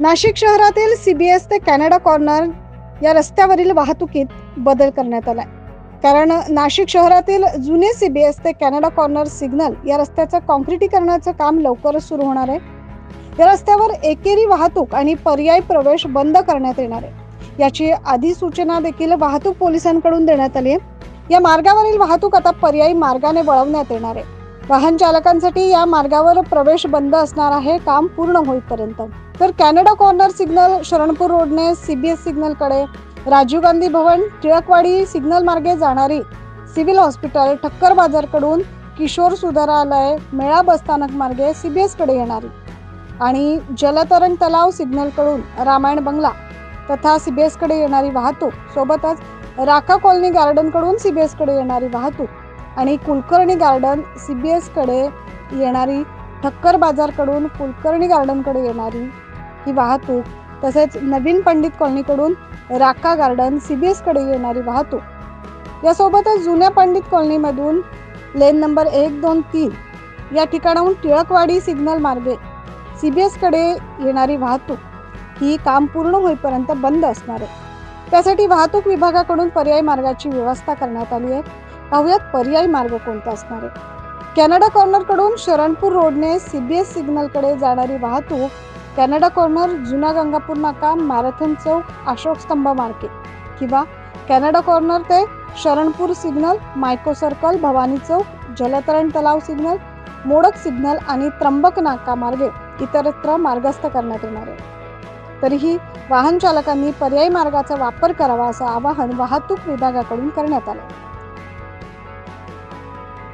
नाशिक शहरातील सीबीएस ते Canada corner या रस्त्यावरील वाहतुकीत बदल करण्यात आलाय. कारण नाशिक शहरातील जुने सीबीएस ते कॅनडा कॉर्नर सिग्नल या रस्त्याचं कॉन्क्रिटीकरणाचं काम लवकरच सुरू होणार आहे. या रस्त्यावर एकेरी वाहतूक आणि पर्यायी प्रवेश बंद करण्यात येणार आहे. याची अधिसूचना देखील वाहतूक पोलिसांकडून देण्यात आली आहे. या मार्गावरील वाहतूक आता पर्यायी मार्गाने वळवण्यात येणार आहे. वाहन चालकांसाठी या मार्गावर प्रवेश बंद असणार आहे काम पूर्ण होईपर्यंत. तर कॅनडा कॉर्नर सिग्नल शरणपूर रोडने सीबीएस सिग्नलकडे. राजीव गांधी भवन टिळकवाडी सिग्नल मार्गे जाणारी सिव्हिल हॉस्पिटल ठक्कर बाजारकडून किशोर सुधारालय मेळा बसस्थानक मार्गे सीबीएसकडे येणारी. आणि जलतरण तलाव सिग्नलकडून रामायण बंगला तथा सीबीएसकडे येणारी वाहतूक. सोबतच राका कॉलनी गार्डनकडून सीबीएसकडे येणारी वाहतूक. आणि कुलकर्णी गार्डन सी बी एसकडे येणारी ठक्कर बाजारकडून कुलकर्णी गार्डनकडे येणारी ही वाहतूक तसेच नवीन पंडित कॉलनीकडून राका गार्डन सी बी एसकडे येणारी वाहतूक. यासोबतच जुन्या पंडित कॉलनीमधून लेन नंबर एक दोन तीन या ठिकाणाहून टिळकवाडी सिग्नल मार्गे सी बी एसकडे येणारी वाहतूक ही काम पूर्ण होईपर्यंत बंद असणार आहे. त्यासाठी वाहतूक विभागाकडून पर्यायी मार्गाची व्यवस्था करण्यात आली आहे. पाहुयात पर्यायी मार्ग कोणता असणार? आहे कॅनडा कॉर्नरकडून शरणपूर रोडने सीबीएस सिग्नलकडे जाणारी वाहतूक कॅनडा कॉर्नर जुना गंगापूर नाका मॅरेथॉन चौक अशोक स्तंभ मार्के किंवा कॅनडा कॉर्नर ते शरणपूर सिग्नल मायको सर्कल भवानी चौक जलतरण तलाव सिग्नल मोडक सिग्नल आणि त्र्यंबक नाका मार्गे इतरत्र मार्गस्थ करण्यात येणार. आहे तरीही वाहन चालकांनी पर्यायी मार्गाचा वापर करावा असं आवाहन वाहतूक विभागाकडून करण्यात आलं.